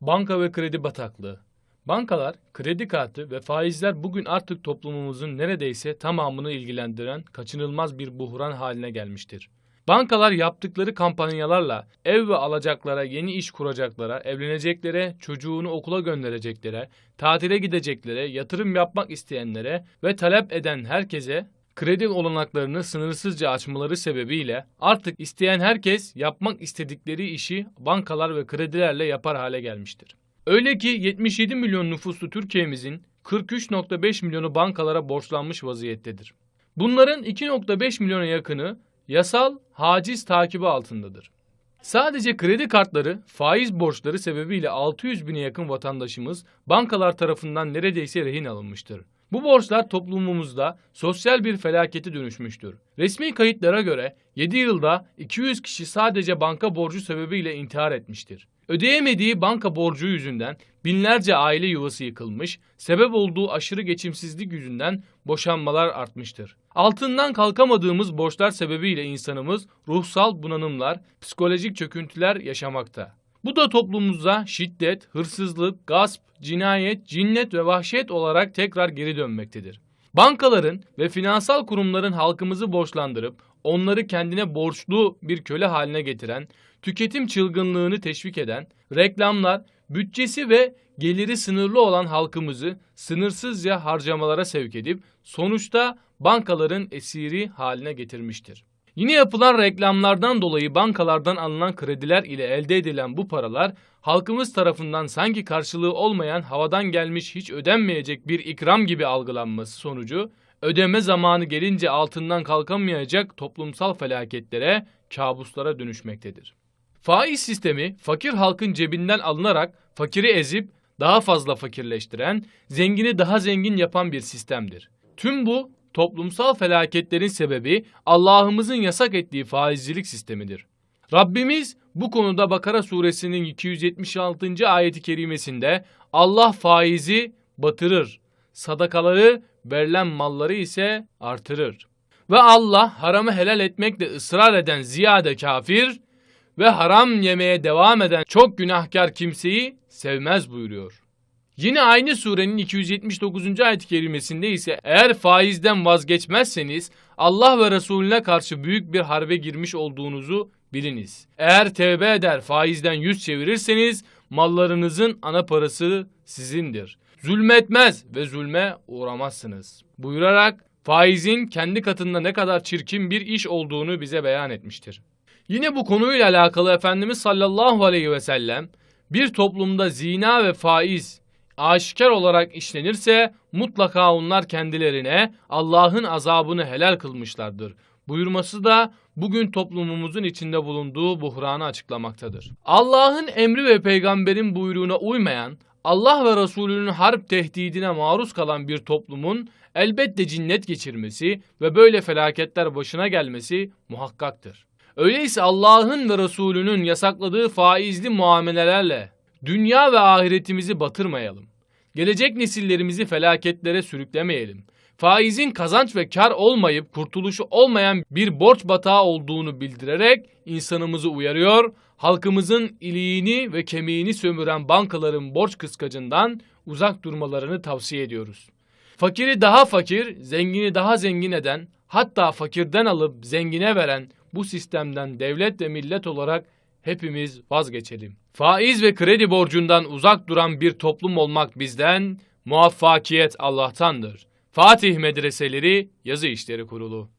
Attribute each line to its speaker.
Speaker 1: Banka ve kredi bataklığı. Bankalar, kredi kartı ve faizler bugün artık toplumumuzun neredeyse tamamını ilgilendiren kaçınılmaz bir buhran haline gelmiştir. Bankalar yaptıkları kampanyalarla ev ve alacaklara, yeni iş kuracaklara, evleneceklere, çocuğunu okula göndereceklere, tatile gideceklere, yatırım yapmak isteyenlere ve talep eden herkese kredi olanaklarını sınırsızca açmaları sebebiyle artık isteyen herkes yapmak istedikleri işi bankalar ve kredilerle yapar hale gelmiştir. Öyle ki 77 milyon nüfuslu Türkiye'mizin 43.5 milyonu bankalara borçlanmış vaziyettedir. Bunların 2.5 milyona yakını yasal haciz takibi altındadır. Sadece kredi kartları, faiz borçları sebebiyle 600 bine yakın vatandaşımız bankalar tarafından neredeyse rehin alınmıştır. Bu borçlar toplumumuzda sosyal bir felakete dönüşmüştür. Resmi kayıtlara göre 7 yılda 200 kişi sadece banka borcu sebebiyle intihar etmiştir. Ödeyemediği banka borcu yüzünden binlerce aile yuvası yıkılmış, sebep olduğu aşırı geçimsizlik yüzünden boşanmalar artmıştır. Altından kalkamadığımız borçlar sebebiyle insanımız ruhsal bunalımlar, psikolojik çöküntüler yaşamakta. Bu da toplumumuza şiddet, hırsızlık, gasp, cinayet, cinnet ve vahşet olarak tekrar geri dönmektedir. Bankaların ve finansal kurumların halkımızı borçlandırıp onları kendine borçlu bir köle haline getiren, tüketim çılgınlığını teşvik eden, reklamlar, bütçesi ve geliri sınırlı olan halkımızı sınırsızca harcamalara sevk edip sonuçta bankaların esiri haline getirmiştir. Yine yapılan reklamlardan dolayı bankalardan alınan krediler ile elde edilen bu paralar halkımız tarafından sanki karşılığı olmayan havadan gelmiş hiç ödenmeyecek bir ikram gibi algılanması sonucu ödeme zamanı gelince altından kalkamayacak toplumsal felaketlere, kabuslara dönüşmektedir. Faiz sistemi fakir halkın cebinden alınarak fakiri ezip daha fazla fakirleştiren, zengini daha zengin yapan bir sistemdir. Tüm bu toplumsal felaketlerin sebebi Allah'ımızın yasak ettiği faizcilik sistemidir. Rabbimiz bu konuda Bakara suresinin 276. ayeti kerimesinde Allah faizi batırır, sadakaları verilen malları ise artırır. Ve Allah haramı helal etmekle ısrar eden ziyade kafir ve haram yemeye devam eden çok günahkar kimseyi sevmez buyuruyor. Yine aynı surenin 279. ayet-i kerimesinde ise eğer faizden vazgeçmezseniz Allah ve Resulüne karşı büyük bir harbe girmiş olduğunuzu biliniz. Eğer tevbe eder faizden yüz çevirirseniz mallarınızın ana parası sizindir. Zulmetmez ve zulme uğramazsınız. Buyurarak faizin kendi katında ne kadar çirkin bir iş olduğunu bize beyan etmiştir. Yine bu konuyla alakalı Efendimiz sallallahu aleyhi ve sellem bir toplumda zina ve faiz aşikar olarak işlenirse mutlaka onlar kendilerine Allah'ın azabını helal kılmışlardır. Buyurması da bugün toplumumuzun içinde bulunduğu buhranı açıklamaktadır. Allah'ın emri ve peygamberin buyruğuna uymayan, Allah ve Resulünün harp tehdidine maruz kalan bir toplumun elbette cinnet geçirmesi ve böyle felaketler başına gelmesi muhakkaktır. Öyleyse Allah'ın ve Resulünün yasakladığı faizli muamelelerle dünya ve ahiretimizi batırmayalım. Gelecek nesillerimizi felaketlere sürüklemeyelim. Faizin kazanç ve kar olmayıp kurtuluşu olmayan bir borç batağı olduğunu bildirerek insanımızı uyarıyor, halkımızın iliğini ve kemiğini sömüren bankaların borç kıskacından uzak durmalarını tavsiye ediyoruz. Fakiri daha fakir, zengini daha zengin eden, hatta fakirden alıp zengine veren bu sistemden devlet ve millet olarak hepimiz vazgeçelim. Faiz ve kredi borcundan uzak duran bir toplum olmak bizden, muvaffakiyet Allah'tandır. Fatih Medreseleri Yazı İşleri Kurulu